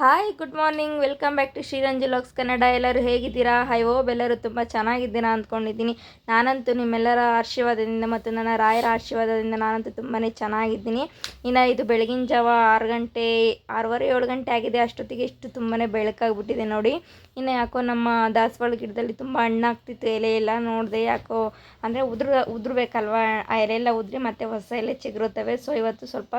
Hi good morning welcome back to ಶ್ರೀರಂಜಿ ಲಾಕ್ಸ್ ಕನ್ನಡ ಎಲ್ಲರೂ ಹೇಗಿದ್ದೀರಾ? ಹೈ ಹೋಪ್ ಎಲ್ಲರೂ ತುಂಬ ಚೆನ್ನಾಗಿದ್ದೀರಾ ಅಂದ್ಕೊಂಡಿದ್ದೀನಿ. ನಾನಂತೂ ನಿಮ್ಮೆಲ್ಲರ ಆಶೀರ್ವಾದದಿಂದ ಮತ್ತು ನನ್ನ ರಾಯರ ಆಶೀರ್ವಾದದಿಂದ ನಾನಂತೂ ತುಂಬಾ ಚೆನ್ನಾಗಿದ್ದೀನಿ. ಇನ್ನು ಇದು ಬೆಳಗಿನ ಜಾವ ಆರು ಗಂಟೆ, ಆರೂವರೆ ಏಳು ಗಂಟೆ ಆಗಿದೆ. ಅಷ್ಟೊತ್ತಿಗೆ ಇಷ್ಟು ತುಂಬಾ ಬೆಳಕಾಗ್ಬಿಟ್ಟಿದೆ ನೋಡಿ. ಇನ್ನು ಯಾಕೋ ನಮ್ಮ ದಾಸವಾಳ ಗಿಡದಲ್ಲಿ ತುಂಬ ಹಣ್ಣಾಗ್ತಿತ್ತು, ಎಲೆ ಎಲ್ಲ ನೋಡಿದೆ ಯಾಕೋ, ಅಂದರೆ ಉದುರು, ಉದುರ್ಬೇಕಲ್ವ, ಆ ಎಲೆ ಎಲ್ಲ ಉದುರಿ ಮತ್ತೆ ಹೊಸ ಎಲೆ ಚಿಗುರುತ್ತವೆ. ಸೊ ಇವತ್ತು ಸ್ವಲ್ಪ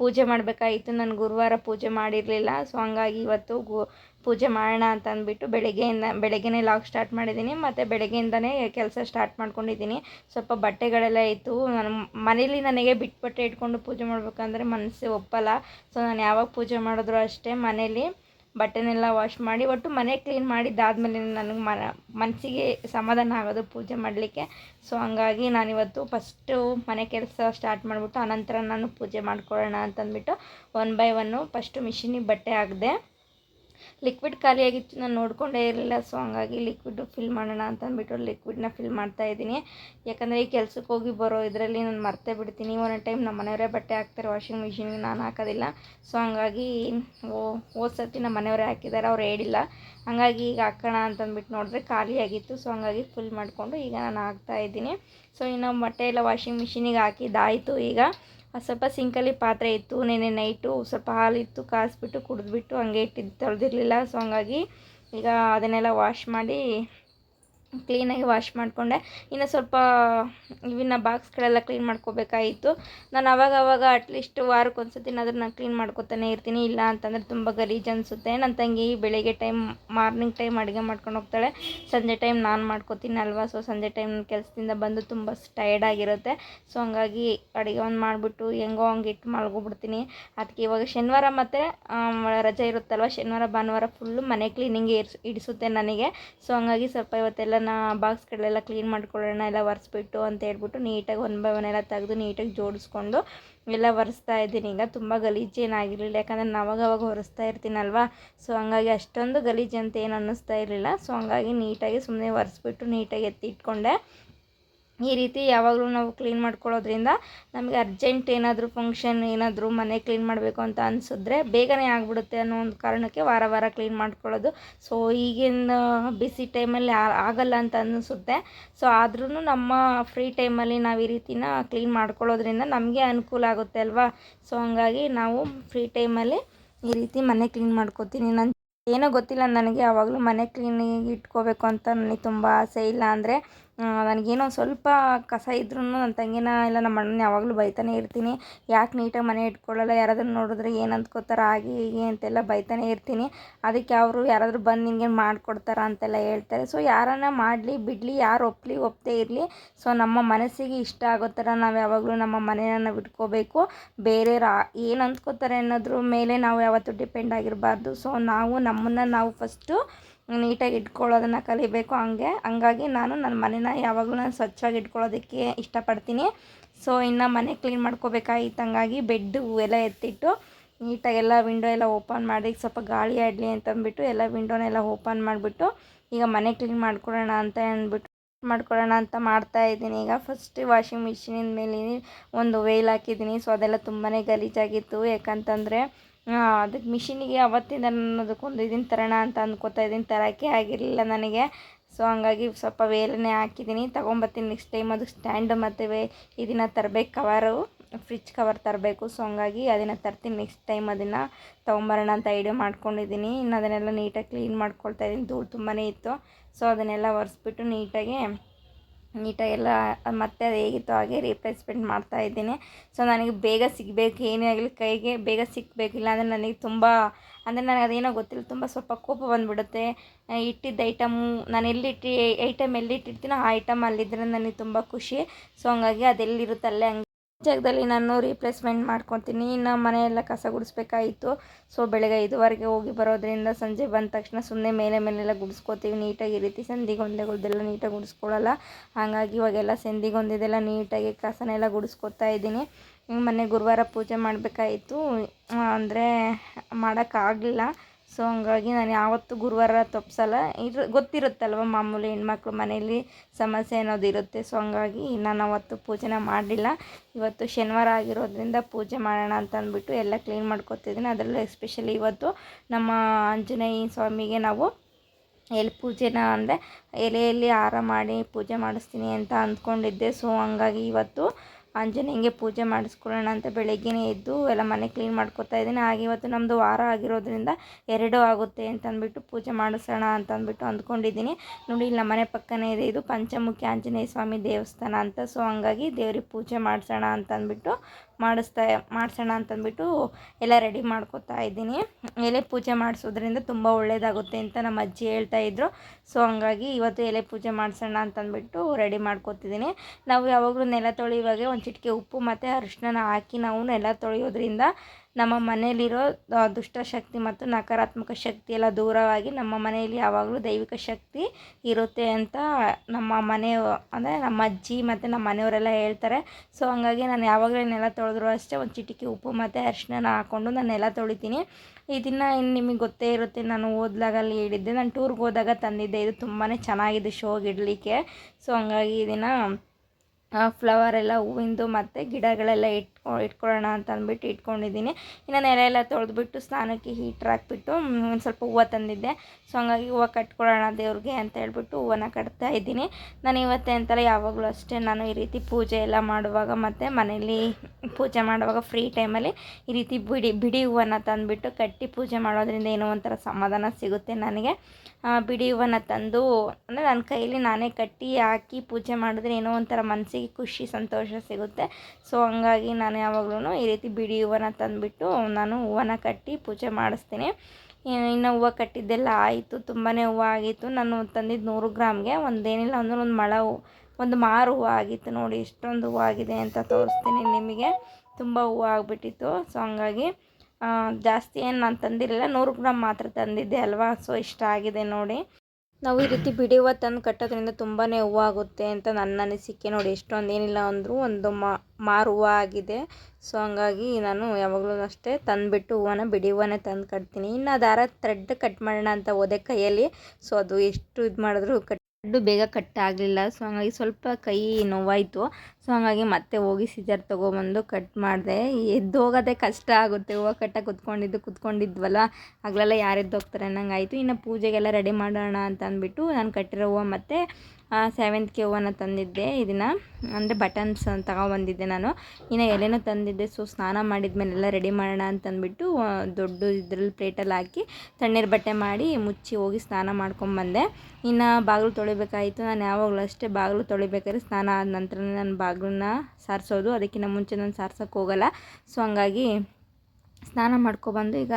ಪೂಜೆ ಮಾಡಬೇಕಾಗಿತ್ತು. ನಾನು ಗುರುವಾರ ಪೂಜೆ ಮಾಡಿರಲಿಲ್ಲ. ಸೊ ಹಂಗಾಗಿ ಇವತ್ತು ಗು, ಪೂಜೆ ಮಾಡೋಣ ಅಂತ ಅಂದ್ಬಿಟ್ಟು ಬೆಳಗ್ಗೆಯಿಂದ, ಬೆಳಗ್ಗೆನೇ ಲಾಗ್ ಸ್ಟಾರ್ಟ್ ಮಾಡಿದ್ದೀನಿ. ಮತ್ತು ಬೆಳಗ್ಗೆಯಿಂದನೇ ಕೆಲಸ ಸ್ಟಾರ್ಟ್ ಮಾಡ್ಕೊಂಡಿದ್ದೀನಿ. ಸ್ವಲ್ಪ ಬಟ್ಟೆಗಳೆಲ್ಲ ಇತ್ತು. ನಾನು ಮನೇಲಿ ನನಗೆ ಬಿಟ್ಟು ಬಟ್ಟೆ ಇಟ್ಕೊಂಡು ಪೂಜೆ ಮಾಡಬೇಕಂದ್ರೆ ಮನಸ್ಸು ಒಪ್ಪಲ್ಲ. ಸೊ ನಾನು ಯಾವಾಗ ಪೂಜೆ ಮಾಡಿದ್ರು ಅಷ್ಟೇ ಮನೇಲಿ ಬಟ್ಟೆನೆಲ್ಲ ವಾಶ್ ಮಾಡಿ, ಒಟ್ಟು ಮನೆ ಕ್ಲೀನ್ ಮಾಡಿದ್ದಾದಮೇಲೆ ನನಗೆ ಮನ ಮನಸ್ಸಿಗೆ ಸಮಾಧಾನ ಆಗೋದು ಪೂಜೆ ಮಾಡಲಿಕ್ಕೆ. ಸೊ ಹಂಗಾಗಿ ನಾನಿವತ್ತು ಫಸ್ಟು ಮನೆ ಕೆಲಸ ಸ್ಟಾರ್ಟ್ ಮಾಡಿಬಿಟ್ಟು ಆನಂತರ ನಾನು ಪೂಜೆ ಮಾಡ್ಕೊಳ್ಳೋಣ ಅಂತಂದ್ಬಿಟ್ಟು ಒನ್ ಬೈ ಒನ್ನು ಫಸ್ಟು ಮಿಷಿನಿಗೆ ಬಟ್ಟೆ ಹಾಕಿದೆ. ಲಿಕ್ವಿಡ್ ಖಾಲಿಯಾಗಿತ್ತು, ನಾನು ನೋಡಿಕೊಂಡೇ ಇರಲಿಲ್ಲ ಸೊ ಹಂಗಾಗಿ ಲಿಕ್ವಿಡ್ ಫಿಲ್ ಮಾಡೋಣ ಅಂತ ಅಂದ್ಬಿಟ್ಟು ಲಿಕ್ವಿಡ್ನ ಫಿಲ್ ಮಾಡ್ತಾ ಇದ್ದೀನಿ. ಯಾಕಂದರೆ ಈ ಕೆಲ್ಸಕ್ಕೆ ಹೋಗಿ ಬರೋ ಇದರಲ್ಲಿ ನಾನು ಮರ್ತೆ ಬಿಡ್ತೀನಿ. ಒಂದೊಂದು ಟೈಮ್ ನಮ್ಮ ಮನೆಯವರೇ ಬಟ್ಟೆ ಹಾಕ್ತಾರೆ ವಾಷಿಂಗ್ ಮಿಷಿನ್ಗೆ ನಾನು ಹಾಕೋದಿಲ್ಲ. ಸೊ ಹಂಗಾಗಿ, ಓ, ಹೋದ ಸರ್ತಿ ನಮ್ಮ ಮನೆಯವರೇ ಹಾಕಿದ್ದಾರೆ, ಅವ್ರು ಹೇಳಿಲ್ಲ. ಹಂಗಾಗಿ ಈಗ ಹಾಕೋಣ ಅಂತಂದ್ಬಿಟ್ಟು ನೋಡಿದ್ರೆ ಖಾಲಿಯಾಗಿತ್ತು. ಸೊ ಹಂಗಾಗಿ ಫುಲ್ ಮಾಡಿಕೊಂಡು ಈಗ ನಾನು ಹಾಕ್ತಾ ಇದ್ದೀನಿ. ಸೊ ಇನ್ನು ಬಟ್ಟೆ ಎಲ್ಲ ವಾಷಿಂಗ್ ಮಿಷಿನಿಗೆ ಹಾಕಿದ್ದಾಯಿತು ಈಗ. ಸ್ವಲ್ಪ ಸಿಂಕಲ್ಲಿ ಪಾತ್ರೆ ಇತ್ತು ನೆನೆ ನೈಟು ಸ್ವಲ್ಪ ಹಾಲಿತ್ತು ಕಾಯಿಸ್ಬಿಟ್ಟು ಕುಡಿದ್ಬಿಟ್ಟು ಹಂಗೆ ಇಟ್ಟಿದ್ದು, ತೊಳೆದಿರಲಿಲ್ಲ. ಸೊ ಹಂಗಾಗಿ ಈಗ ಅದನ್ನೆಲ್ಲ ವಾಶ್ ಮಾಡಿ ಕ್ಲೀನಾಗಿ ವಾಶ್ ಮಾಡಿಕೊಂಡೆ. ಇನ್ನು ಸ್ವಲ್ಪ ಇವಿನ ಬಾಕ್ಸ್ಗಳೆಲ್ಲ ಕ್ಲೀನ್ ಮಾಡ್ಕೋಬೇಕಾಗಿತ್ತು ನಾನು ಅವಾಗ ಅವಾಗ ಅಟ್ಲೀಸ್ಟ್ ವಾರಕ್ಕೆ ಒಂದು ಸತಿ ನಾನು ಕ್ಲೀನ್ ಮಾಡ್ಕೊತಾನೆ ಇರ್ತೀನಿ. ಇಲ್ಲ ಅಂತಂದರೆ ತುಂಬ ಗಲೀಜು ಅನಿಸುತ್ತೆ. ನನ್ನ ತಂಗಿ ಬೆಳಗ್ಗೆ ಟೈಮ್, ಮಾರ್ನಿಂಗ್ ಟೈಮ್ ಅಡುಗೆ ಮಾಡ್ಕೊಂಡು ಹೋಗ್ತಾಳೆ. ಸಂಜೆ ಟೈಮ್ ನಾನು ಮಾಡ್ಕೋತೀನಿ ಅಲ್ವಾ? ಸೊ ಸಂಜೆ ಟೈಮ್ ಕೆಲಸದಿಂದ ಬಂದು ತುಂಬ ಟೈರ್ಡ್ ಆಗಿರುತ್ತೆ. ಸೊ ಹಂಗಾಗಿ ಅಡುಗೆ ಒಂದು ಮಾಡಿಬಿಟ್ಟು ಹೆಂಗೋ ಹಂಗೆ ಇಟ್ಟು ಮಲ್ಗೋಬಿಡ್ತೀನಿ ಅದಕ್ಕೆ ಇವಾಗ ಶನಿವಾರ ಮತ್ತು ರಜೆ ಇರುತ್ತಲ್ವ? ಶನಿವಾರ, ಭಾನುವಾರ ಫುಲ್ಲು ಮನೆ ಕ್ಲೀನಿಂಗ್ ಇರ್ಸ್ ಇಡಿಸುತ್ತೆ ನನಗೆ. ಸೊ ಹಂಗಾಗಿ ಸ್ವಲ್ಪ ಇವತ್ತೆಲ್ಲ ಬಾಕ್ಸ್ಗಳೆಲ್ಲ ಕ್ಲೀನ್ ಮಾಡ್ಕೊಳ್ಳೋಣ, ಎಲ್ಲ ಒರೆಸ್ಬಿಟ್ಟು ಅಂತ ಹೇಳ್ಬಿಟ್ಟು ನೀಟಾಗಿ ಒನ್ ಬೈ ಒನ್ ತೆಗೆದು ನೀಟಾಗಿ ಜೋಡಿಸ್ಕೊಂಡು ಎಲ್ಲ ಒರೆಸ್ತಾ ಇದ್ದೀನಿ. ಈಗ ತುಂಬ ಗಲೀಜೇನಾಗಿರಲಿಲ್ಲ ಯಾಕಂದರೆ ಅವಾಗ ಒರೆಸ್ತಾ ಇರ್ತೀನಲ್ವ? ಸೊ ಹಂಗಾಗಿ ಅಷ್ಟೊಂದು ಗಲೀಜು ಅಂತ ಏನು ಅನ್ನಿಸ್ತಾ ಇರಲಿಲ್ಲ. ಸೊ ಹಂಗಾಗಿ ನೀಟಾಗಿ ಸುಮ್ಮನೆ ಒರೆಸ್ಬಿಟ್ಟು ನೀಟಾಗಿ ಎತ್ತಿ ಇಟ್ಕೊಂಡೆ ಈ ರೀತಿ ಯಾವಾಗಲೂ ನಾವು ಕ್ಲೀನ್ ಮಾಡ್ಕೊಳ್ಳೋದ್ರಿಂದ ನಮಗೆ ಅರ್ಜೆಂಟ್ ಏನಾದರೂ ಫಂಕ್ಷನ್ ಏನಾದರೂ ಮನೆ ಕ್ಲೀನ್ ಮಾಡಬೇಕು ಅಂತ ಅನಿಸಿದ್ರೆ ಬೇಗನೆ ಆಗಿಬಿಡುತ್ತೆ ಅನ್ನೋ ಒಂದು ಕಾರಣಕ್ಕೆ ವಾರ ವಾರ ಕ್ಲೀನ್ ಮಾಡ್ಕೊಳ್ಳೋದು. ಸೊ ಈಗಿನ ಬಿಸಿ ಟೈಮಲ್ಲಿ ಆಗಲ್ಲ ಅಂತ ಅನ್ನಿಸುತ್ತೆ ಸೊ ಆದ್ರೂ ನಮ್ಮ ಫ್ರೀ ಟೈಮಲ್ಲಿ ನಾವು ಈ ರೀತಿನ ಕ್ಲೀನ್ ಮಾಡ್ಕೊಳ್ಳೋದ್ರಿಂದ ನಮಗೆ ಅನುಕೂಲ ಆಗುತ್ತೆ ಅಲ್ವಾ? ಸೊ ಹಂಗಾಗಿ ನಾವು ಫ್ರೀ ಟೈಮಲ್ಲಿ ಈ ರೀತಿ ಮನೆ ಕ್ಲೀನ್ ಮಾಡ್ಕೋತೀನಿ. ನಾನು ಏನೋ ಗೊತ್ತಿಲ್ಲ, ನನಗೆ ಯಾವಾಗಲೂ ಮನೆ ಕ್ಲೀನಿಗೆ ಇಟ್ಕೋಬೇಕು ಅಂತ ನನಗೆ ತುಂಬ ಆಸೆ ಇಲ್ಲ ಅಂದರೆ ನನಗೇನೋ ಸ್ವಲ್ಪ ಕಸ ಇದ್ರೂ ನನ್ನ ತಂಗಿನ ಇಲ್ಲ, ನಮ್ಮ ಅಣ್ಣನ ಯಾವಾಗಲೂ ಬೈತಾನೆ ಇರ್ತೀನಿ. ಯಾಕೆ ನೀಟಾಗಿ ಮನೆ ಇಟ್ಕೊಳ್ಳಲ್ಲ? ಯಾರಾದರೂ ನೋಡಿದ್ರೆ ಏನು ಆಗಿ ಹಾಗೆ ಅಂತೆಲ್ಲ ಬೈತಾನೆ ಇರ್ತೀನಿ. ಅದಕ್ಕೆ ಅವರು ಯಾರಾದರೂ ಬಂದು ನಿನಗೆ ಮಾಡಿಕೊಡ್ತಾರ ಅಂತೆಲ್ಲ ಹೇಳ್ತಾರೆ. ಸೊ ಯಾರನ್ನ ಮಾಡಲಿ, ಬಿಡಲಿ, ಯಾರು ಒಪ್ಪಲಿ ಒಪ್ಪದೇ ಇರಲಿ. ಸೊ ನಮ್ಮ ಮನಸ್ಸಿಗೆ ಇಷ್ಟ ಆಗೋ ಥರ ನಾವು ಯಾವಾಗಲೂ ನಮ್ಮ ಮನೆಯನ್ನು ನಾವು ಇಟ್ಕೋಬೇಕು ರಾ, ಏನು ಅಂದ್ಕೋತಾರೆ ಅನ್ನೋದ್ರ ಮೇಲೆ ನಾವು ಯಾವತ್ತೂ ಡಿಪೆಂಡ್ ಆಗಿರಬಾರ್ದು. ಸೊ ನಾವು ನಮ್ಮನ್ನು ನಾವು ಫಸ್ಟು ನೀಟಾಗಿ ಇಟ್ಕೊಳ್ಳೋದನ್ನು ಕಲಿಬೇಕು ಹಂಗೆ. ಹಂಗಾಗಿ ನಾನು ನನ್ನ ಮನೇನ ಯಾವಾಗಲೂ ನಾನು ಸ್ವಚ್ಛವಾಗಿ ಇಟ್ಕೊಳ್ಳೋದಕ್ಕೆ ಇಷ್ಟಪಡ್ತೀನಿ. ಸೊ ಇನ್ನು ಮನೆ ಕ್ಲೀನ್ ಮಾಡ್ಕೋಬೇಕಾಗಿತ್ತು. ಹಂಗಾಗಿ ಬೆಡ್ಡು ಎಲ್ಲ ಎತ್ತಿಟ್ಟು ನೀಟಾಗಿ ಎಲ್ಲ ವಿಂಡೋ ಎಲ್ಲ ಓಪನ್ ಮಾಡಿ ಸ್ವಲ್ಪ ಗಾಳಿ ಆಡಲಿ ಅಂತಂದ್ಬಿಟ್ಟು ಎಲ್ಲ ವಿಂಡೋನೆಲ್ಲ ಓಪನ್ ಮಾಡಿಬಿಟ್ಟು ಈಗ ಮನೆ ಕ್ಲೀನ್ ಮಾಡ್ಕೊಡೋಣ ಅಂತ ಅಂದ್ಬಿಟ್ಟು ಮಾಡ್ಕೊಳ್ಳೋಣ ಅಂತ ಮಾಡ್ತಾ ಇದ್ದೀನಿ. ಈಗ ಫಸ್ಟ್ ವಾಷಿಂಗ್ ಮಿಷಿನಿನ ಮೇಲೆ ಒಂದು ವೇಲ್ ಹಾಕಿದ್ದೀನಿ. ಸೊ ಅದೆಲ್ಲ ತುಂಬಾ ಗಲೀಜಾಗಿತ್ತು. ಯಾಕಂತಂದರೆ ಅದಕ್ಕೆ ಮಿಷಿನಿಗೆ ಅವತ್ತಿಂದ ನಾನು ಅದಕ್ಕೊಂದು ಇದನ್ನು ತರೋಣ ಅಂತ ಅಂದ್ಕೋತಾ ಇದ್ದೀನಿ ತರೋಕೆ ಆಗಿರಲಿಲ್ಲ ನನಗೆ. ಸೊ ಹಂಗಾಗಿ ಸ್ವಲ್ಪ ವೇಲನೆ ಹಾಕಿದ್ದೀನಿ ತೊಗೊಂಬತ್ತೀನಿ ನೆಕ್ಸ್ಟ್ ಟೈಮ್ ಅದು ಸ್ಟ್ಯಾಂಡ್ ಮತ್ತು ವೇ ಇದನ್ನು ತರಬೇಕು ಕವರು ಫ್ರಿಜ್ ಕವರ್ ತರಬೇಕು. ಸೊ ಹಂಗಾಗಿ ಅದನ್ನು ತರ್ತೀನಿ ನೆಕ್ಸ್ಟ್ ಟೈಮ್ ಅದನ್ನು. ತೊಗೊಂಬರೋಣ ಅಂತ ಐಡಿಯಾ ಮಾಡ್ಕೊಂಡಿದ್ದೀನಿ ಇನ್ನು ಅದನ್ನೆಲ್ಲ ನೀಟಾಗಿ ಕ್ಲೀನ್ ಮಾಡ್ಕೊಳ್ತಾ ಇದ್ದೀನಿ ಧೂಳು ತುಂಬಾ ಇತ್ತು. ಸೊ ಅದನ್ನೆಲ್ಲ ಒರೆಸ್ಬಿಟ್ಟು ನೀಟಾಗಿ ನೀಟಾಗೆಲ್ಲ ಮತ್ತೆ ಅದು ಹೇಗಿತ್ತು ಹಾಗೆ ರೀಪ್ಲೇಸ್ಮೆಂಟ್ ಮಾಡ್ತಾ ಇದ್ದೀನಿ. ಸೊ ನನಗೆ ಬೇಗ ಸಿಗಬೇಕು, ಏನೇ ಆಗಲಿ ಕೈಗೆ ಬೇಗ ಸಿಗಬೇಕಿಲ್ಲ ಅಂದರೆ ನನಗೆ ತುಂಬ, ಅಂದರೆ ನನಗೆ ಅದೇನೋ ಗೊತ್ತಿಲ್ಲ, ತುಂಬ ಸ್ವಲ್ಪ ಕೋಪ ಬಂದುಬಿಡುತ್ತೆ. ಇಟ್ಟಿದ್ದ ಐಟಮು ನಾನು ಎಲ್ಲಿಟ್ಟು ಐಟಮ್ ಎಲ್ಲಿಟ್ಟಿರ್ತೀನೋ ಆ ಐಟಮ್ ಅಲ್ಲಿದ್ದರೆ ನನಗೆ ತುಂಬ ಖುಷಿ. ಸೊ ಹಂಗಾಗಿ ಅದೆಲ್ಲಿರುತ್ತೆ ಅಲ್ಲೇ ಹಂಗೆ ಜಾಗದಲ್ಲಿ ನಾನು ರೀಪ್ಲೇಸ್ಮೆಂಟ್ ಮಾಡ್ಕೊತೀನಿ. ಇನ್ನು ಮನೆಯೆಲ್ಲ ಕಸ ಗುಡಿಸ್ಬೇಕಾಯಿತು. ಸೊ ಬೆಳಗ್ಗೆ ಐದುವರೆಗೆ ಹೋಗಿ ಬರೋದ್ರಿಂದ ಸಂಜೆ ಬಂದ ತಕ್ಷಣ ಸುಮ್ಮನೆ ಮೇಲೆ ಮೇಲೆಲ್ಲ ಗುಡಿಸ್ಕೋತೀವಿ. ನೀಟಾಗಿ ಈ ರೀತಿ ಸಂದಿಗೊಂದೆಗಳ್ದೆಲ್ಲ ನೀಟಾಗಿ ಗುಡಿಸ್ಕೊಳ್ಳಲ್ಲ. ಹಾಗಾಗಿ ಇವಾಗೆಲ್ಲ ಸಂದಿಗೊಂದಿದೆಲ್ಲ ನೀಟಾಗಿ ಕಸನೆಲ್ಲ ಗುಡಿಸ್ಕೊತಾ ಇದ್ದೀನಿ. ಮೊನ್ನೆ ಗುರುವಾರ ಪೂಜೆ ಮಾಡಬೇಕಾಯಿತು. ಅಂದರೆ ಮಾಡೋಕ್ಕಾಗಲಿಲ್ಲ. ಸೊ ಹಂಗಾಗಿ ನಾನು ಯಾವತ್ತೂ ಗುರುವಾರ ತಪ್ಪಿಸಲ್ಲ ಇದು ಗೊತ್ತಿರುತ್ತಲ್ವ ಮಾಮೂಲಿ ಹೆಣ್ಮಕ್ಳು ಮನೇಲಿ ಸಮಸ್ಯೆ ಅನ್ನೋದು ಇರುತ್ತೆ. ಸೊ ಹಂಗಾಗಿ ನಾನು ಅವತ್ತು ಪೂಜೆನ ಮಾಡಲಿಲ್ಲ ಇವತ್ತು ಶನಿವಾರ ಆಗಿರೋದ್ರಿಂದ ಪೂಜೆ ಮಾಡೋಣ ಅಂತ ಅಂದ್ಬಿಟ್ಟು ಎಲ್ಲ ಕ್ಲೀನ್ ಮಾಡ್ಕೊತಿದ್ದೀನಿ. ಅದರಲ್ಲೂ ಎಸ್ಪೆಷಲಿ ಇವತ್ತು ನಮ್ಮ ಆಂಜನೇಯ ಸ್ವಾಮಿಗೆ ನಾವು ಎಲ್ಲಿ ಪೂಜೆನ ಅಂದರೆ ಎಲೆಯಲ್ಲಿ ಹಾರ ಮಾಡಿ ಪೂಜೆ ಮಾಡಿಸ್ತೀನಿ ಅಂತ ಅಂದ್ಕೊಂಡಿದ್ದೆ. ಸೊ ಹಂಗಾಗಿ ಇವತ್ತು ಆಂಜನೇಯಂಗೆ ಪೂಜೆ ಮಾಡಿಸ್ಕೊಳ್ಳೋಣ ಅಂತ ಬೆಳಗ್ಗೆನೇ ಎದ್ದು ಎಲ್ಲ ಮನೆ ಕ್ಲೀನ್ ಮಾಡ್ಕೊತಾ ಇದ್ದೀನಿ. ಹಾಗೆ ಇವತ್ತು ನಮ್ಮದು ವಾರ ಆಗಿರೋದ್ರಿಂದ ಎರಡೂ ಆಗುತ್ತೆ ಅಂತ ಅಂದ್ಬಿಟ್ಟು ಪೂಜೆ ಮಾಡಿಸೋಣ ಅಂತ ಅಂದ್ಬಿಟ್ಟು ಅಂದ್ಕೊಂಡಿದ್ದೀನಿ. ನೋಡಿ, ಇಲ್ಲಿ ನಮ್ಮ ಮನೆ ಪಕ್ಕನೇ ಇದೆ. ಇದು ಪಂಚಮುಖಿ ಆಂಜನೇಯ ಸ್ವಾಮಿ ದೇವಸ್ಥಾನ ಅಂತ. ಸೊ ಹಂಗಾಗಿ ದೇವ್ರಿಗೆ ಪೂಜೆ ಮಾಡಿಸೋಣ ಅಂತ ಅಂದ್ಬಿಟ್ಟು ಮಾಡಿಸ್ತಾ, ಮಾಡಿಸೋಣ ಅಂತಂದ್ಬಿಟ್ಟು ಎಲ್ಲ ರೆಡಿ ಮಾಡ್ಕೊತಾ ಇದ್ದೀನಿ. ಎಲೆ ಪೂಜೆ ಮಾಡಿಸೋದ್ರಿಂದ ತುಂಬ ಒಳ್ಳೆಯದಾಗುತ್ತೆ ಅಂತ ನಮ್ಮ ಅಜ್ಜಿ ಹೇಳ್ತಾ ಇದ್ರು. ಸೊ ಹಂಗಾಗಿ ಇವತ್ತು ಎಲೆ ಪೂಜೆ ಮಾಡಿಸೋಣ ಅಂತಂದ್ಬಿಟ್ಟು ರೆಡಿ ಮಾಡ್ಕೋತಿದ್ದೀನಿ. ನಾವು ಯಾವಾಗಲೂ ನೆಲ ತೊಳೆಯುವಾಗ ಒಂದು ಚಿಟಿಕೆ ಉಪ್ಪು ಮತ್ತು ಅರಿಶಿನ ಹಾಕಿ ನಾವು ನೆಲ ತೊಳೆಯೋದ್ರಿಂದ ನಮ್ಮ ಮನೆಯಲ್ಲಿರೋ ದುಷ್ಟಶಕ್ತಿ ಮತ್ತು ನಕಾರಾತ್ಮಕ ಶಕ್ತಿ ಎಲ್ಲ ದೂರವಾಗಿ ನಮ್ಮ ಮನೆಯಲ್ಲಿ ಯಾವಾಗಲೂ ದೈವಿಕ ಶಕ್ತಿ ಇರುತ್ತೆ ಅಂತ ನಮ್ಮ ಮನೆ, ಅಂದರೆ ನಮ್ಮ ಅಜ್ಜಿ ಮತ್ತು ನಮ್ಮ ಮನೆಯವರೆಲ್ಲ ಹೇಳ್ತಾರೆ. ಸೊ ಹಂಗಾಗಿ ನಾನು ಯಾವಾಗಲೂ ನೆಲ ತೊಳೆದ್ರು ಅಷ್ಟೇ ಒಂದು ಚಿಟಿಕೆ ಉಪ್ಪು ಮತ್ತು ಅರಿಶಿನ ಹಾಕ್ಕೊಂಡು ನಾನು ನೆಲ ತೊಳಿತೀನಿ. ಇದನ್ನು ನಿಮಗೆ ಗೊತ್ತೇ ಇರುತ್ತೆ, ನಾನು ಓದ್ಲಾಗಲ್ಲಿ ಹೇಳಿದ್ದೆ. ನಾನು ಟೂರ್ಗೆ ಹೋದಾಗ ತಂದಿದ್ದೆ. ಇದು ತುಂಬಾ ಚೆನ್ನಾಗಿದೆ ಶೋಗೆ ಇಡಲಿಕ್ಕೆ. ಸೊ ಹಂಗಾಗಿ ಇದನ್ನು ಫ್ಲವರ್ ಎಲ್ಲ ಹೂವಿಂದು ಮತ್ತು ಗಿಡಗಳೆಲ್ಲ ಇಟ್ಕೊ ಇಟ್ಕೊಳ್ಳೋಣ ಅಂತ ಅಂದ್ಬಿಟ್ಟು ಇಟ್ಕೊಂಡಿದ್ದೀನಿ. ಇನ್ನು ನೆಲೆ ಎಲ್ಲ ತೊಳೆದ್ಬಿಟ್ಟು ಸ್ನಾನಕ್ಕೆ ಹೀಟ್ರ್ ಹಾಕ್ಬಿಟ್ಟು ಒಂದು ಸ್ವಲ್ಪ ಹೂವು ತಂದಿದ್ದೆ. ಸೊ ಹಂಗಾಗಿ ಹೂವು ಕಟ್ಕೊಳ್ಳೋಣ ದೇವ್ರಿಗೆ ಅಂತ ಹೇಳ್ಬಿಟ್ಟು ಹೂವನ್ನ ಕಟ್ತಾ ಇದ್ದೀನಿ. ನಾನು ಇವತ್ತೇ ಅಂತಲ್ಲ ಯಾವಾಗಲೂ ಅಷ್ಟೇ ನಾನು ಈ ರೀತಿ ಪೂಜೆ ಎಲ್ಲ ಮಾಡುವಾಗ ಮತ್ತು ಮನೇಲಿ ಪೂಜೆ ಮಾಡುವಾಗ ಫ್ರೀ ಟೈಮಲ್ಲಿ ಈ ರೀತಿ ಬಿಡಿ ಬಿಡಿ ಹೂವನ್ನು ತಂದುಬಿಟ್ಟು ಕಟ್ಟಿ ಪೂಜೆ ಮಾಡೋದ್ರಿಂದ ಏನೋ ಒಂಥರ ಸಮಾಧಾನ ಸಿಗುತ್ತೆ ನನಗೆ. ಬಿಡಿ ಹೂವನ್ನು ತಂದು, ಅಂದರೆ ನನ್ನ ಕೈಯಲ್ಲಿ ನಾನೇ ಕಟ್ಟಿ ಹಾಕಿ ಪೂಜೆ ಮಾಡಿದ್ರೆ ಏನೋ ಒಂಥರ ಮನಸ್ಸಿಗೆ ಖುಷಿ, ಸಂತೋಷ ಸಿಗುತ್ತೆ. ಸೊ ಹಂಗಾಗಿ ನಾನು ಯಾವಾಗಲೂ ಈ ರೀತಿ ಬಿಡಿ ಹೂವನ್ನು ತಂದುಬಿಟ್ಟು ನಾನು ಹೂವನ್ನ ಕಟ್ಟಿ ಪೂಜೆ ಮಾಡಿಸ್ತೀನಿ. ಇನ್ನು ಹೂವು ಕಟ್ಟಿದ್ದೆಲ್ಲ ಆಯಿತು ತುಂಬಾ ಹೂವು ಆಗಿತ್ತು. ನಾನು ತಂದಿದ್ದು ನೂರು ಗ್ರಾಮ್ಗೆ ಒಂದೇನಿಲ್ಲ, ಅಂದ್ರೆ ಒಂದು ಮಳ ಒಂದು ಮಾರು ಹೂವು ಆಗಿತ್ತು. ನೋಡಿ, ಇಷ್ಟೊಂದು ಹೂವು ಆಗಿದೆ ಅಂತ ತೋರಿಸ್ತೀನಿ ನಿಮಗೆ. ತುಂಬ ಹೂವು ಆಗಿಬಿಟ್ಟಿತ್ತು. ಸೊ ಹಂಗಾಗಿ ಜಾಸ್ತಿ ಏನು ನಾನು ತಂದಿರಲಿಲ್ಲ. ನೂರು ಗ್ರಾಮ್ ಮಾತ್ರ ತಂದಿದ್ದೆ ಅಲ್ವಾ? ಸೊ ಇಷ್ಟ ಆಗಿದೆ ನೋಡಿ. ನಾವು ಈ ರೀತಿ ಬಿಡಿ ಹೂವು ತಂದು ಕಟ್ಟೋದ್ರಿಂದ ತುಂಬಾ ಹೂವು ಆಗುತ್ತೆ ಅಂತ ನನ್ನ ಅನಿಸಿಕೆ ನೋಡಿ. ಎಷ್ಟೊಂದು ಏನಿಲ್ಲ ಅಂದರೂ ಒಂದು ಮಾರು ಹೂವು ಆಗಿದೆ. ಸೊ, ಹಂಗಾಗಿ ನಾನು ಯಾವಾಗಲೂ ಅಷ್ಟೇ ತಂದುಬಿಟ್ಟು ಹೂವನ್ನ ಬಿಡಿ ಹೂವನ್ನೇ ತಂದು ಕಟ್ತೀನಿ. ಇನ್ನು ದಾರ ಥ್ರೆಡ್ ಕಟ್ ಮಾಡೋಣ ಅಂತ ಹೋದೆ ಕೈಯಲ್ಲಿ. ಸೊ, ಅದು ಎಷ್ಟು ಇದು ಮಾಡಿದ್ರು ಕಟ್ ಥ್ರೆಡ್ಡು ಬೇಗ ಕಟ್ ಆಗಲಿಲ್ಲ. ಸೊ ಹಂಗಾಗಿ ಸ್ವಲ್ಪ ಕೈ ನೋವಾಯಿತು. ಸೊ ಹಂಗಾಗಿ ಮತ್ತೆ ಹೋಗಿ ಸಿಜರ್ ತೊಗೊಬಂದು ಕಟ್ ಮಾಡಿದೆ. ಎದ್ದು ಹೋಗೋದೇ ಕಷ್ಟ ಆಗುತ್ತೆ. ಹೂವು ಕಟ್ಟ ಕುತ್ಕೊಂಡಿದ್ದು ಕುತ್ಕೊಂಡಿದ್ವಲ್ಲ ಆಗಲೆಲ್ಲ ಯಾರು ಎದ್ದು ಹೋಗ್ತಾರೆ ಆಯಿತು ಇನ್ನು ಪೂಜೆಗೆಲ್ಲ ರೆಡಿ ಮಾಡೋಣ ಅಂತ ಅಂದ್ಬಿಟ್ಟು ನಾನು ಕಟ್ಟಿರೋ ಹೂವು ಮತ್ತು ಸೇವಂತಿಗೆ ಹೂವನ್ನು ತಂದಿದ್ದೆ ಇದನ್ನು. ಅಂದರೆ ಬಟನ್ಸ್ ತಗೊಬಂದಿದ್ದೆ ನಾನು. ಇನ್ನು ಎಲೆನೂ ತಂದಿದ್ದೆ ಸೊ ಸ್ನಾನ ಮಾಡಿದ ಮೇಲೆಲ್ಲ ರೆಡಿ ಮಾಡೋಣ ಅಂತಂದ್ಬಿಟ್ಟು ದೊಡ್ಡ ಇದ್ರಲ್ಲಿ ಪ್ಲೇಟಲ್ಲಿ ಹಾಕಿ ತಣ್ಣೀರು ಬಟ್ಟೆ ಮಾಡಿ ಮುಚ್ಚಿ ಹೋಗಿ ಸ್ನಾನ ಮಾಡ್ಕೊಂಬಂದೆ. ಇನ್ನು ಬಾಗಿಲು ತೊಳಿಬೇಕಾಯಿತು. ನಾನು ಯಾವಾಗಲೂ ಅಷ್ಟೇ ಬಾಗಿಲು ತೊಳಿಬೇಕಾದ್ರೆ ಸ್ನಾನ ಆದ ನಂತರ ನಾನು ಬಾಗಿಲನ್ನ ಸಾರಿಸೋದು. ಅದಕ್ಕಿಂತ ಮುಂಚೆ ನಾನು ಸಾರ್ಸೋಕ್ಕೆ ಹೋಗಲ್ಲ. ಸೊ ಹಂಗಾಗಿ ಸ್ನಾನ ಮಾಡ್ಕೊಬಂದು ಈಗ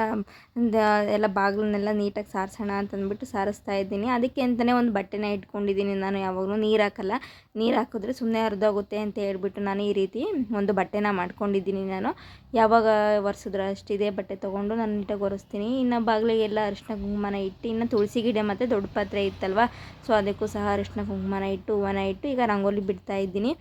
ಎಲ್ಲ ಬಾಗಿಲನ್ನೆಲ್ಲ ನೀಟಾಗಿ ಸಾರಿಸೋಣ ಅಂತಂದ್ಬಿಟ್ಟು ಸಾರಿಸ್ತಾ ಇದ್ದೀನಿ. ಅದಕ್ಕೆ ಅಂತಲೇ ಒಂದು ಬಟ್ಟೆನ ಇಟ್ಕೊಂಡಿದ್ದೀನಿ ನಾನು ಯಾವಾಗಲೂ. ನೀರು ಹಾಕಲ್ಲ. ನೀರು ಹಾಕಿದ್ರೆ ಸುಮ್ಮನೆ ಹರಿದೋಗುತ್ತೆ ಅಂತ ಹೇಳ್ಬಿಟ್ಟು ನಾನು ಈ ರೀತಿ ಒಂದು ಬಟ್ಟೆನ ಮಾಡ್ಕೊಂಡಿದ್ದೀನಿ ನಾನು. ಯಾವಾಗ ಒರೆಸಿದ್ರೆ ಅಷ್ಟು ಇದೇ ಬಟ್ಟೆ ತೊಗೊಂಡು ನಾನು ನೀಟಾಗಿ ಒರೆಸ್ತೀನಿ. ಇನ್ನು ಬಾಗಿಲಿಗೆಲ್ಲ ಅರಿಶಿನ ಕುಂಕುಮನ ಇಟ್ಟು, ಇನ್ನು ತುಳಸಿ ಗಿಡ ಮತ್ತು ದೊಡ್ಡ ಪಾತ್ರೆ ಇತ್ತಲ್ವ? ಸೊ ಅದಕ್ಕೂ ಸಹ ಅರಿಶಿನ ಕುಂಕುಮನ ಇಟ್ಟು, ಹೂವನ ಇಟ್ಟು ಈಗ ರಂಗೋಲಿ ಬಿಡ್ತಾ ಇದ್ದೀನಿ.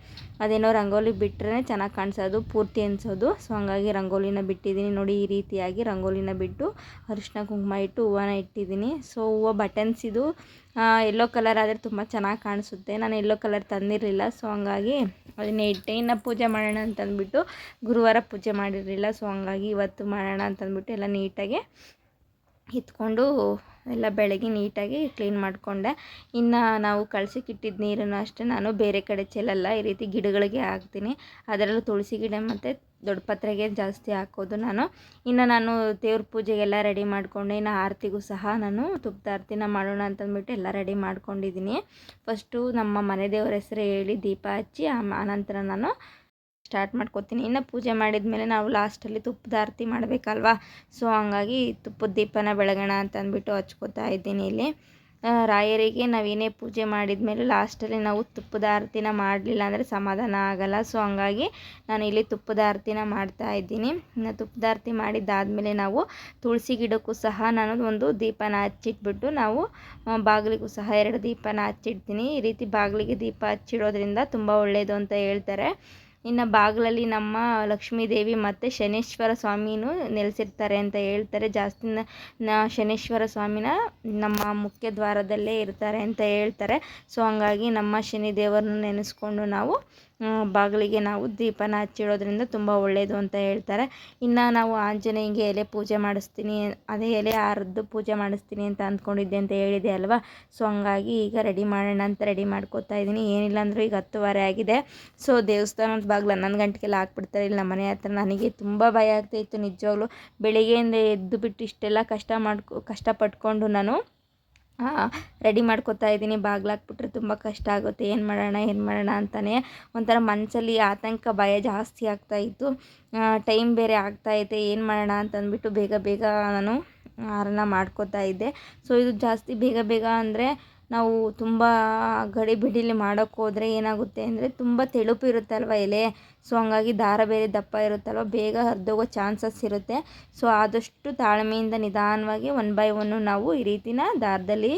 ಅದೇನೋ ರಂಗೋಲಿ ಬಿಟ್ಟರೆ ಚೆನ್ನಾಗಿ ಕಾಣಿಸೋದು, ಪೂರ್ತಿ ಅನಿಸೋದು. ಸೊ ಹಂಗಾಗಿ ರಂಗೋಲಿನ ಬಿಟ್ಟಿದ್ದೀನಿ. ನೋಡಿ, ಈ ರೀತಿಯಾಗಿ ರಂಗೋಲಿನ ಬಿಟ್ಟು ಅರಿಶಿನ ಕುಂಕುಮ ಇಟ್ಟು ಹೂವನ ಇಟ್ಟಿದ್ದೀನಿ. ಸೊ ಹೂವು ಬಟನ್ಸ್ ಇದು ಎಲ್ಲೋ ಕಲರ್ ಆದರೆ ತುಂಬ ಚೆನ್ನಾಗಿ ಕಾಣಿಸುತ್ತೆ. ನಾನು ಎಲ್ಲೋ ಕಲರ್ ತಂದಿರಲಿಲ್ಲ. ಸೊ ಹಂಗಾಗಿ ಅದನ್ನೇ ಇಟ್ಟೆ. ಇನ್ನು ಪೂಜೆ ಮಾಡೋಣ ಅಂತಂದ್ಬಿಟ್ಟು ಗುರುವಾರ ಪೂಜೆ ಮಾಡಿರಲಿಲ್ಲ. ಸೊ ಹಂಗಾಗಿ ಇವತ್ತು ಮಾಡೋಣ ಅಂತಂದ್ಬಿಟ್ಟು ಎಲ್ಲ ನೀಟಾಗಿ ಇತ್ಕೊಂಡು ಎಲ್ಲ ಬೆಳಗ್ಗೆ ನೀಟಾಗಿ ಕ್ಲೀನ್ ಮಾಡಿಕೊಂಡೆ. ಇನ್ನು ನಾವು ಕಳ್ಸಕ್ಕಿಟ್ಟಿದ್ದ ನೀರನ್ನು ಅಷ್ಟೇ, ನಾನು ಬೇರೆ ಕಡೆ ಚೆಲ್ಲಲ್ಲ, ಈ ರೀತಿ ಗಿಡಗಳಿಗೆ ಹಾಕ್ತೀನಿ. ಅದರಲ್ಲೂ ತುಳಸಿ ಗಿಡ ಮತ್ತು ದೊಡ್ಡ ಪತ್ರೆಗೆ ಜಾಸ್ತಿ ಹಾಕೋದು ನಾನು. ಇನ್ನು ನಾನು ದೇವ್ರ ಪೂಜೆಗೆಲ್ಲ ರೆಡಿ ಮಾಡಿಕೊಂಡೆ. ಇನ್ನು ಆರತಿಗೂ ಸಹ ನಾನು ತುಪ್ಪದ ಆರತಿನ ಮಾಡೋಣ ಅಂತಂದ್ಬಿಟ್ಟು ಎಲ್ಲ ರೆಡಿ ಮಾಡ್ಕೊಂಡಿದ್ದೀನಿ. ಫಸ್ಟು ನಮ್ಮ ಮನೆ ದೇವ್ರ ಹೆಸರು ಹೇಳಿ ದೀಪ ಹಚ್ಚಿ ಆನಂತರ ನಾನು ಸ್ಟಾರ್ಟ್ ಮಾಡ್ಕೋತೀನಿ. ಇನ್ನು ಪೂಜೆ ಮಾಡಿದ ಮೇಲೆ ನಾವು ಲಾಸ್ಟಲ್ಲಿ ತುಪ್ಪದ ಆರತಿ ಮಾಡಬೇಕಲ್ವಾ? ಸೊ, ಹಂಗಾಗಿ ತುಪ್ಪದ ದೀಪನ ಬೆಳಗೋಣ ಅಂತ ಅಂದ್ಬಿಟ್ಟು ಹಚ್ಕೋತಾ ಇದ್ದೀನಿ ಇಲ್ಲಿ. ರಾಯರಿಗೆ ನಾವೇನೇ ಪೂಜೆ ಮಾಡಿದ ಮೇಲೆ ಲಾಸ್ಟಲ್ಲಿ ನಾವು ತುಪ್ಪದ ಆರತಿನ ಮಾಡಲಿಲ್ಲ ಅಂದರೆ ಸಮಾಧಾನ ಆಗಲ್ಲ. ಸೊ, ಹಂಗಾಗಿ ನಾನು ಇಲ್ಲಿ ತುಪ್ಪದ ಆರತಿನ ಮಾಡ್ತಾ ಇದ್ದೀನಿ. ಇನ್ನು ತುಪ್ಪದ ಆರತಿ ಮಾಡಿದ್ದಾದಮೇಲೆ ನಾವು ತುಳಸಿ ಗಿಡಕ್ಕೂ ಸಹ ನಾನು ಒಂದು ದೀಪನ ಹಚ್ಚಿಟ್ಬಿಟ್ಟು ನಾವು ಬಾಗಿಲಿಗೂ ಸಹ ಎರಡು ದೀಪನ ಹಚ್ಚಿಡ್ತೀನಿ. ಈ ರೀತಿ ಬಾಗಿಲಿಗೆ ದೀಪ ಹಚ್ಚಿಡೋದ್ರಿಂದ ತುಂಬ ಒಳ್ಳೆಯದು ಅಂತ ಹೇಳ್ತಾರೆ. ಇನ್ನು ಬಾಗಿಲಲ್ಲಿ ನಮ್ಮ ಲಕ್ಷ್ಮೀ ದೇವಿ ಮತ್ತು ಶನೇಶ್ವರ ಸ್ವಾಮಿನೂ ನೆಲೆಸಿರ್ತಾರೆ ಅಂತ ಹೇಳ್ತಾರೆ. ಜಾಸ್ತಿ ಶನೇಶ್ವರ ಸ್ವಾಮಿನ ನಮ್ಮ ಮುಖ್ಯ ದ್ವಾರದಲ್ಲೇ ಇರ್ತಾರೆ ಅಂತ ಹೇಳ್ತಾರೆ. ಸೊ ಹಂಗಾಗಿ ನಮ್ಮ ಶನಿ ದೇವರನ್ನು ನೆನೆಸ್ಕೊಂಡು ನಾವು ಬಾಗಿಲಿಗೆ ನಾವು ದೀಪನ ಹಚ್ಚಿಡೋದ್ರಿಂದ ತುಂಬ ಒಳ್ಳೆಯದು ಅಂತ ಹೇಳ್ತಾರೆ. ಇನ್ನು ನಾವು ಆಂಜನೇಯಂಗೆ ಎಲೆ ಪೂಜೆ ಮಾಡಿಸ್ತೀನಿ, ಅದೇ ಎಲೆ ಆರದ್ದು ಪೂಜೆ ಮಾಡಿಸ್ತೀನಿ ಅಂತ ಅಂದ್ಕೊಂಡಿದ್ದೆ ಅಂತ ಹೇಳಿದೆ ಅಲ್ವಾ? ಸೊ ಹಂಗಾಗಿ ಈಗ ರೆಡಿ ಮಾಡೋಣ ಅಂತ ರೆಡಿ ಮಾಡ್ಕೋತಾ ಇದ್ದೀನಿ. ಏನಿಲ್ಲ ಅಂದರೂ ಈಗ ಹತ್ತುವರೆ ಆಗಿದೆ. ಸೊ ದೇವಸ್ಥಾನದ ಬಾಗಿಲು ಹನ್ನೊಂದು ಗಂಟೆಗೆಲ್ಲ ಹಾಕ್ಬಿಡ್ತಾರೆ. ಇಲ್ಲಿ ನಮ್ಮ ಮನೆ ಹತ್ರ ನನಗೆ ತುಂಬ ಭಯ ಆಗ್ತಾಯಿತ್ತು ನಿಜವಾಗ್ಲೂ. ಬೆಳಿಗ್ಗೆಯಿಂದ ಎದ್ದು ಬಿಟ್ಟು ಇಷ್ಟೆಲ್ಲ ಕಷ್ಟ ಮಾಡ್ಕೊ ಕಷ್ಟಪಟ್ಕೊಂಡು ನಾನು ರೆಡಿ ಮಾಡ್ಕೊತಾ ಇದ್ದೀನಿ. ಬಾಗ್ಲಾಕ್ಬಿಟ್ರೆ ತುಂಬ ಕಷ್ಟ ಆಗುತ್ತೆ. ಏನು ಮಾಡೋಣ ಏನು ಮಾಡೋಣ ಅಂತಲೇ ಒಂಥರ ಮನಸ್ಸಲ್ಲಿ ಆತಂಕ, ಭಯ ಜಾಸ್ತಿ ಆಗ್ತಾಯಿತ್ತು ಟೈಮ್ ಬೇರೆ ಆಗ್ತಾ ಇದೆ. ಏನು ಮಾಡೋಣ ಅಂತಂದ್ಬಿಟ್ಟು ಬೇಗ ಬೇಗ ನಾನು ಆರನ್ನ ಮಾಡ್ಕೋತಾ ಇದ್ದೆ. ಸೊ ಇದು ಜಾಸ್ತಿ ಬೇಗ ಬೇಗ ಅಂದರೆ ನಾವು ತುಂಬ ಗಡಿಬಿಡಿಲಿ ಮಾಡೋಕ್ಕೆ ಹೋದರೆ ಏನಾಗುತ್ತೆ ಅಂದರೆ ತುಂಬ ತೆಳುಪು ಇರುತ್ತಲ್ವ ಎಲೆ? ಸೊ ಹಂಗಾಗಿ ದಾರ ಬೇರೆ ದಪ್ಪ ಇರುತ್ತಲ್ವ? ಬೇಗ ಹರಿದೋಗೋ ಚಾನ್ಸಸ್ ಇರುತ್ತೆ. ಸೊ ಆದಷ್ಟು ತಾಳ್ಮೆಯಿಂದ ನಿಧಾನವಾಗಿ ಒನ್ ಬೈ ಒನ್ನು ನಾವು ಈ ರೀತಿನ ದಾರದಲ್ಲಿ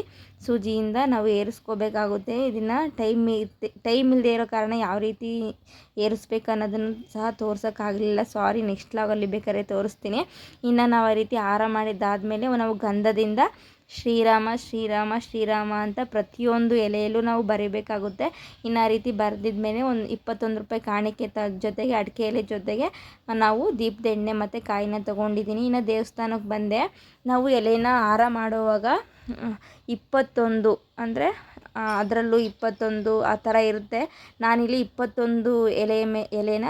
ಸೂಜಿಯಿಂದ ನಾವು ಏರಿಸ್ಕೋಬೇಕಾಗುತ್ತೆ. ಇದನ್ನು ಟೈಮ್ ಟೈಮ್ ಇಲ್ಲದೆ ಇರೋ ಕಾರಣ ಯಾವ ರೀತಿ ಏರಿಸ್ಬೇಕು ಅನ್ನೋದನ್ನು ಸಹ ತೋರ್ಸೋಕ್ಕಾಗಲಿಲ್ಲ. ಸಾರಿ ನೆಕ್ಸ್ಟ್ ಲಾಗಲ್ಲಿ ಬೇಕಾದ್ರೆ ತೋರಿಸ್ತೀನಿ. ಇನ್ನು ನಾವು ಆ ರೀತಿ ಆರ ಮಾಡಿದ್ದಾದಮೇಲೆ ನಾವು ಗಂಧದಿಂದ ಶ್ರೀರಾಮ ಶ್ರೀರಾಮ ಶ್ರೀರಾಮ ಅಂತ ಪ್ರತಿಯೊಂದು ಎಲೆಯಲ್ಲೂ ನಾವು ಬರಿಬೇಕಾಗುತ್ತೆ. ಇನ್ನು ಆ ರೀತಿ ಬರೆದಿದ ಮೇಲೆ ಒಂದು ಇಪ್ಪತ್ತೊಂದು ರೂಪಾಯಿ ಕಾಣಿಕೆ ತ, ಜೊತೆಗೆ ಅಡಿಕೆ ಎಲೆ ಜೊತೆಗೆ ನಾವು ದೀಪದ ಎಣ್ಣೆ ಮತ್ತು ಕಾಯಿನ ತೊಗೊಂಡಿದ್ದೀನಿ ಇನ್ನು ದೇವಸ್ಥಾನಕ್ಕೆ ಬಂದೆ. ನಾವು ಎಲೆನ ಹಾರ ಮಾಡುವಾಗ ಇಪ್ಪತ್ತೊಂದು ಅಂದರೆ ಅದರಲ್ಲೂ ಇಪ್ಪತ್ತೊಂದು ಆ ಥರ ಇರುತ್ತೆ. ನಾನಿಲ್ಲಿ ಇಪ್ಪತ್ತೊಂದು ಎಲೆ ಮೇ, ಎಲೆನ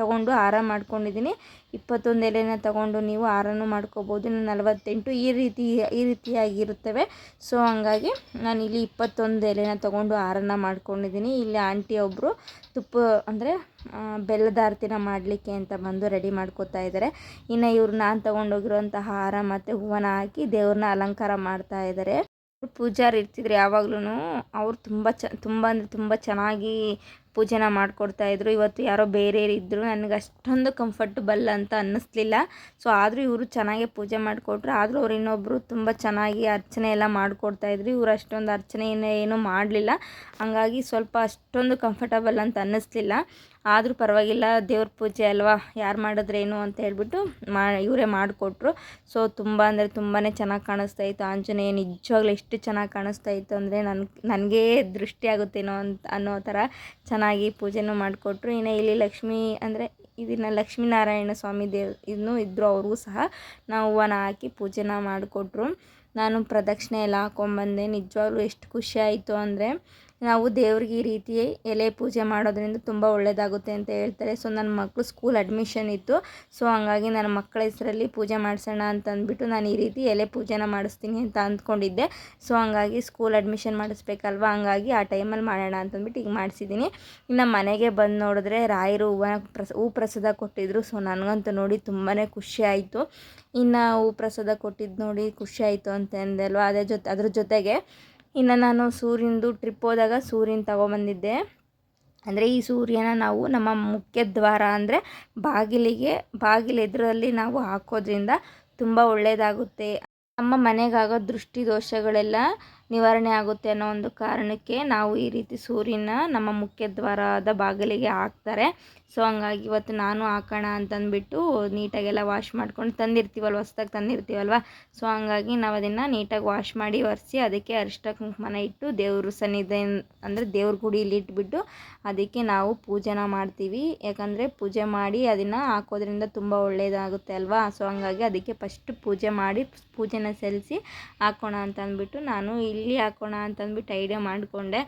ತೊಗೊಂಡು ಹಾರ ಮಾಡ್ಕೊಂಡಿದ್ದೀನಿ. ಇಪ್ಪತ್ತೊಂದು ಎಲೆನ ತೊಗೊಂಡು ನೀವು ಹಾರನೂ ಮಾಡ್ಕೋಬೋದು. ಇನ್ನು ನಲವತ್ತೆಂಟು ಈ ರೀತಿ, ಈ ರೀತಿಯಾಗಿರುತ್ತವೆ. ಸೊ ಹಂಗಾಗಿ ನಾನು ಇಲ್ಲಿ ಇಪ್ಪತ್ತೊಂದು ಎಲೆನ ತೊಗೊಂಡು ಹಾರನ ಮಾಡ್ಕೊಂಡಿದ್ದೀನಿ. ಇಲ್ಲಿ ಆಂಟಿ ಒಬ್ಬರು ತುಪ್ಪ ಅಂದರೆ ಬೆಲ್ಲದ ಆರತಿನ ಮಾಡಲಿಕ್ಕೆ ಅಂತ ಬಂದು ರೆಡಿ ಮಾಡ್ಕೋತಾ ಇದ್ದಾರೆ. ಇನ್ನು ಇವರು ನಾನು ತೊಗೊಂಡೋಗಿರೋಂಥ ಹಾರ ಮತ್ತು ಹೂವನ್ನ ಹಾಕಿ ದೇವ್ರನ್ನ ಅಲಂಕಾರ ಮಾಡ್ತಾ ಇದ್ದಾರೆ. ಪೂಜಾರಿ ಇರ್ತಿದ್ರು ಯಾವಾಗ್ಲೂ ಅವ್ರು ತುಂಬ ಚ, ತುಂಬ ಅಂದರೆ ತುಂಬ ಚೆನ್ನಾಗಿ ಪೂಜೆನ ಮಾಡಿಕೊಡ್ತಾಯಿದ್ರು ಇವತ್ತು ಯಾರೋ ಬೇರೆಯವ್ರು ಇದ್ದರು ನನಗೆ ಅಷ್ಟೊಂದು ಕಂಫರ್ಟಬಲ್ ಅಂತ ಅನ್ನಿಸ್ಲಿಲ್ಲ. ಸೊ ಆದರೂ ಇವರು ಚೆನ್ನಾಗೆ ಪೂಜೆ ಮಾಡಿಕೊಟ್ರು. ಆದರೂ ಅವ್ರು ಇನ್ನೊಬ್ಬರು ತುಂಬ ಚೆನ್ನಾಗಿ ಅರ್ಚನೆ ಎಲ್ಲ ಮಾಡಿಕೊಡ್ತಾಯಿದ್ರು ಇವರು ಅಷ್ಟೊಂದು ಅರ್ಚನೆ ಏನೂ ಮಾಡಲಿಲ್ಲ. ಹಂಗಾಗಿ ಸ್ವಲ್ಪ ಅಷ್ಟೊಂದು ಕಂಫರ್ಟಬಲ್ ಅಂತ ಅನ್ನಿಸ್ಲಿಲ್ಲ. ಆದರೂ ಪರವಾಗಿಲ್ಲ, ದೇವ್ರ ಪೂಜೆ ಅಲ್ವಾ? ಯಾರು ಮಾಡಿದ್ರೇನು ಅಂತ ಹೇಳ್ಬಿಟ್ಟು ಮಾ, ಇವರೇ ಮಾಡಿಕೊಟ್ರು. ಸೊ ತುಂಬ ಅಂದರೆ ತುಂಬಾ ಚೆನ್ನಾಗಿ ಕಾಣಿಸ್ತಾ ಇತ್ತು. ಆಂಜನೇಯ ನಿಜವಾಗ್ಲೂ ಎಷ್ಟು ಚೆನ್ನಾಗಿ ಕಾಣಿಸ್ತಾ ಇತ್ತು ಅಂದರೆ ನನ್ನ ನನಗೇ ದೃಷ್ಟಿ ಆಗುತ್ತೇನೋ ಅಂತ ಅನ್ನೋ ಥರ ಚೆನ್ನಾಗಿ ಪೂಜೆನೂ ಮಾಡಿಕೊಟ್ರು. ಇನ್ನು ಇಲ್ಲಿ ಲಕ್ಷ್ಮೀ ಅಂದರೆ ಇದನ್ನು ಲಕ್ಷ್ಮೀನಾರಾಯಣ ಸ್ವಾಮಿ ದೇವ್ ಇನ್ನೂ ಇದ್ದರು ಅವ್ರಿಗೂ ಸಹ ನಾವು ಹೂವನ ಹಾಕಿ ಪೂಜೆನ ಮಾಡಿಕೊಟ್ರು. ನಾನು ಪ್ರದಕ್ಷಿಣೆ ಎಲ್ಲ ಹಾಕ್ಕೊಂಬಂದೆ ನಿಜವಾಗ್ಲೂ ಎಷ್ಟು ಖುಷಿ ಆಯಿತು ಅಂದರೆ ನಾವು ದೇವ್ರಿಗೆ ಈ ರೀತಿ ಎಲೆ ಪೂಜೆ ಮಾಡೋದ್ರಿಂದ ತುಂಬ ಒಳ್ಳೆಯದಾಗುತ್ತೆ ಅಂತ ಹೇಳ್ತಾರೆ. ಸೊ ನನ್ನ ಮಕ್ಕಳು ಸ್ಕೂಲ್ ಅಡ್ಮಿಷನ್ ಇತ್ತು. ಸೊ ಹಂಗಾಗಿ ನನ್ನ ಮಕ್ಕಳ ಹೆಸರಲ್ಲಿ ಪೂಜೆ ಮಾಡಿಸೋಣ ಅಂತ ಅಂದ್ಬಿಟ್ಟು ನಾನು ಈ ರೀತಿ ಎಲೆ ಪೂಜೆನ ಮಾಡಿಸ್ತೀನಿ ಅಂತ ಅಂದ್ಕೊಂಡಿದ್ದೆ. ಸೊ ಹಂಗಾಗಿ ಸ್ಕೂಲ್ ಅಡ್ಮಿಷನ್ ಮಾಡಿಸ್ಬೇಕಲ್ವ? ಹಂಗಾಗಿ ಆ ಟೈಮಲ್ಲಿ ಮಾಡೋಣ ಅಂತಂದ್ಬಿಟ್ಟು ಈಗ ಮಾಡಿಸಿದ್ದೀನಿ. ಇನ್ನು ಮನೆಗೆ ಬಂದು ನೋಡಿದ್ರೆ ರಾಯರು ಹೂವನ ಪ್ರಸ, ಹೂ ಪ್ರಸಾದ ಕೊಟ್ಟಿದ್ದರು ಸೊ ನನಗಂತೂ ನೋಡಿ ತುಂಬಾ ಖುಷಿ ಆಯಿತು. ಇನ್ನು ಹೂ ಪ್ರಸಾದ ಕೊಟ್ಟಿದ್ದು ನೋಡಿ ಖುಷಿ ಆಯಿತು ಅಂತ ಅಂದಲ್ವ ಅದೇ ಜೊತೆ, ಅದ್ರ ಜೊತೆಗೆ ಇನ್ನು ನಾನು ಸೂರ್ಯನದು ಟ್ರಿಪ್ ಹೋದಾಗ ಸೂರ್ಯನ ತಗೊಬಂದಿದ್ದೆ. ಅಂದರೆ ಈ ಸೂರ್ಯನ ನಾವು ನಮ್ಮ ಮುಖ್ಯ ದ್ವಾರ ಅಂದರೆ ಬಾಗಿಲಿಗೆ, ಬಾಗಿಲು ಎದುರಲ್ಲಿ ನಾವು ಹಾಕೋದ್ರಿಂದ ತುಂಬ ಒಳ್ಳೆಯದಾಗುತ್ತೆ ನಮ್ಮ ಮನೆಗಾಗೋ ದೃಷ್ಟಿ ದೋಷಗಳೆಲ್ಲ ನಿವಾರಣೆ ಆಗುತ್ತೆ ಅನ್ನೋ ಒಂದು ಕಾರಣಕ್ಕೆ ನಾವು ಈ ರೀತಿ ಸೂರ್ಯನ ನಮ್ಮ ಮುಖ್ಯ ದ್ವಾರದ ಬಾಗಿಲಿಗೆ ಹಾಕ್ತಾರೆ. ಸೊ ಹಂಗಾಗಿ ಇವತ್ತು ನಾನು ಹಾಕೋಣ ಅಂತಂದ್ಬಿಟ್ಟು ನೀಟಾಗೆಲ್ಲ ವಾಶ್ ಮಾಡ್ಕೊಂಡು ತಂದಿರ್ತೀವಲ್ವ? ಹೊಸ್ದಾಗಿ ತಂದಿರ್ತೀವಲ್ವ? ಸೊ ಹಂಗಾಗಿ ನಾವು ಅದನ್ನು ನೀಟಾಗಿ ವಾಶ್ ಮಾಡಿ ಒರೆಸಿ ಅದಕ್ಕೆ ಅರಿಷ್ಟ ಕುಂಕುಮನ ಇಟ್ಟು ದೇವ್ರ ಸನ್ನಿಧಿ ಅಂದರೆ ದೇವ್ರ ಗುಡಿಯಲ್ಲಿ ಇಟ್ಬಿಟ್ಟು ಅದಕ್ಕೆ ನಾವು ಪೂಜೆನ ಮಾಡ್ತೀವಿ. ಯಾಕಂದರೆ ಪೂಜೆ ಮಾಡಿ ಅದನ್ನು ಹಾಕೋದ್ರಿಂದ ತುಂಬ ಒಳ್ಳೆಯದಾಗುತ್ತೆ ಅಲ್ವಾ? ಸೊ ಹಂಗಾಗಿ ಅದಕ್ಕೆ ಫಸ್ಟ್ ಪೂಜೆ ಮಾಡಿ ಪೂಜೆನ ಸಲ್ಲಿಸಿ ಹಾಕೋಣ ಅಂತ ಅಂದ್ಬಿಟ್ಟು ನಾನು ಇಲ್ಲಿ ಹಾಕೋಣ ಅಂತಂದ್ಬಿಟ್ಟು ಐಡಿಯಾ ಮಾಡಿಕೊಂಡೆ.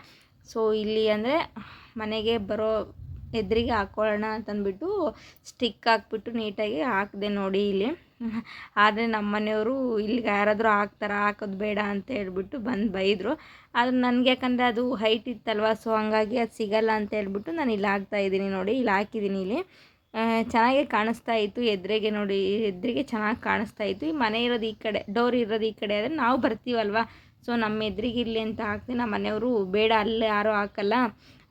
ಸೊ ಇಲ್ಲಿ ಅಂದರೆ ಮನೆಗೆ ಬರೋ ಎದುರಿಗೆ ಹಾಕ್ಕೊಳ್ಳೋಣ ಅಂತಂದ್ಬಿಟ್ಟು ಸ್ಟಿಕ್ ಹಾಕ್ಬಿಟ್ಟು ನೀಟಾಗಿ ಹಾಕಿದೆ ನೋಡಿ ಇಲ್ಲಿ. ಆದರೆ ನಮ್ಮ ಮನೆಯವರು ಇಲ್ಲಿಗೆ ಯಾರಾದರೂ ಹಾಕ್ತಾರ, ಹಾಕೋದು ಬೇಡ ಅಂತ ಹೇಳ್ಬಿಟ್ಟು ಬಂದು ಬೈದರು. ಆದರೆ ನನಗೆ ಯಾಕಂದರೆ ಅದು ಹೈಟ್ ಇತ್ತಲ್ವ ಸೊ ಹಂಗಾಗಿ ಅದು ಸಿಗಲ್ಲ ಅಂತ ಹೇಳ್ಬಿಟ್ಟು ನಾನು ಇಲ್ಲಿ ಹಾಕ್ತಾ ಇದ್ದೀನಿ ನೋಡಿ, ಇಲ್ಲಿ ಹಾಕಿದ್ದೀನಿ ಇಲ್ಲಿ. ಚೆನ್ನಾಗೇ ಕಾಣಿಸ್ತಾ ಇತ್ತು ಎದುರಿಗೆ ನೋಡಿ, ಎದುರಿಗೆ ಚೆನ್ನಾಗಿ ಕಾಣಿಸ್ತಾ ಇತ್ತು. ಈ ಮನೆ ಇರೋದು ಈ ಕಡೆ ಡೋರ್ ಇರೋದು ಈ ಕಡೆ ಆದರೆ ನಾವು ಬರ್ತೀವಲ್ವ? ಸೊ ನಮ್ಮ ಎದುರಿಗಿರಲಿ ಅಂತ ಹಾಕ್ತೀನಿ ನಮ್ಮ ಮನೆಯವರು ಬೇಡ, ಅಲ್ಲಿ ಯಾರೂ ಹಾಕಲ್ಲ.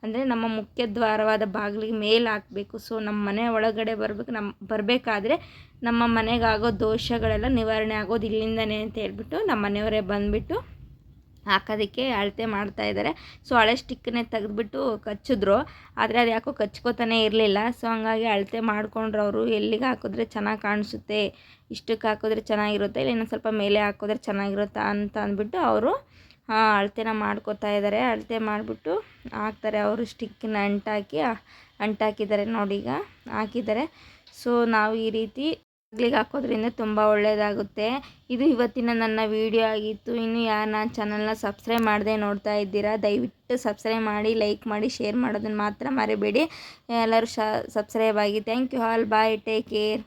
ಅಂದರೆ ನಮ್ಮ ಮುಖ್ಯ ದ್ವಾರವಾದ ಬಾಗಿಲಿಗೆ ಮೇಲೆ ಹಾಕಬೇಕು. ಸೊ ನಮ್ಮ ಮನೆ ಒಳಗಡೆ ಬರಬೇಕು. ನಮ್ಮ, ಬರಬೇಕಾದ್ರೆ ನಮ್ಮ ಮನೆಗಾಗೋ ದೋಷಗಳೆಲ್ಲ ನಿವಾರಣೆ ಆಗೋದು ಇಲ್ಲಿಂದನೇ ಅಂತ ಹೇಳ್ಬಿಟ್ಟು ನಮ್ಮ ಮನೆಯವರೇ ಬಂದುಬಿಟ್ಟು ಹಾಕೋದಕ್ಕೆ ಅಳತೆ ಮಾಡ್ತಾ ಇದ್ದಾರೆ. ಸೊ, ಹಳೆ ಸ್ಟಿಕ್ಕನ್ನೇ ತೆಗೆದುಬಿಟ್ಟು ಕಚ್ಚಿದ್ರು. ಆದರೆ ಅದು ಯಾಕೋ ಕಚ್ಕೋತಾನೆ ಇರಲಿಲ್ಲ. ಸೊ, ಹಂಗಾಗಿ ಅಳತೆ ಮಾಡಿಕೊಂಡ್ರು ಅವರು. ಎಲ್ಲಿಗೆ ಹಾಕಿದ್ರೆ ಚೆನ್ನಾಗಿ ಕಾಣಿಸುತ್ತೆ? ಇಷ್ಟಕ್ಕೆ ಹಾಕಿದ್ರೆ ಚೆನ್ನಾಗಿರುತ್ತೆ? ಇಲ್ಲ ಇನ್ನೊಂದು ಸ್ವಲ್ಪ ಮೇಲೆ ಹಾಕಿದ್ರೆ ಚೆನ್ನಾಗಿರುತ್ತಾ ಅಂತ ಅಂದ್ಬಿಟ್ಟು ಅವರು ಅಳತೆನ ಮಾಡ್ಕೋತಾ ಇದ್ದಾರೆ. ಅಳತೆ ಮಾಡಿಬಿಟ್ಟು ಹಾಕ್ತಾರೆ ಅವರು. ಸ್ಟಿಕ್ಕನ್ನ ಅಂಟಾಕಿ, ಅಂಟಾಕಿದ್ದಾರೆ ನೋಡಿ ಈಗ. ಹಾಕಿದ್ದಾರೆ. ಸೊ, ನಾವು ಈ ರೀತಿ ಬಾಗಿಲಿಗೆ ಹಾಕೋದ್ರಿಂದ ತುಂಬ ಒಳ್ಳೆಯದಾಗುತ್ತೆ ಇದು ಇವತ್ತಿನ ನನ್ನ ವಿಡಿಯೋ ಆಗಿತ್ತು. ಇನ್ನು ಯಾರು ನಾನು ಚಾನಲ್ನ ಸಬ್ಸ್ಕ್ರೈಬ್ ಮಾಡದೆ ನೋಡ್ತಾ ಇದ್ದೀರಾ, ದಯವಿಟ್ಟು ಸಬ್ಸ್ಕ್ರೈಬ್ ಮಾಡಿ ಲೈಕ್ ಮಾಡಿ ಶೇರ್ ಮಾಡೋದನ್ನು ಮಾತ್ರ ಮರಿಬೇಡಿ. ಎಲ್ಲರೂ ಸಬ್ಸ್ಕ್ರೈಬ್ ಆಗಿ. Thank you all bye take care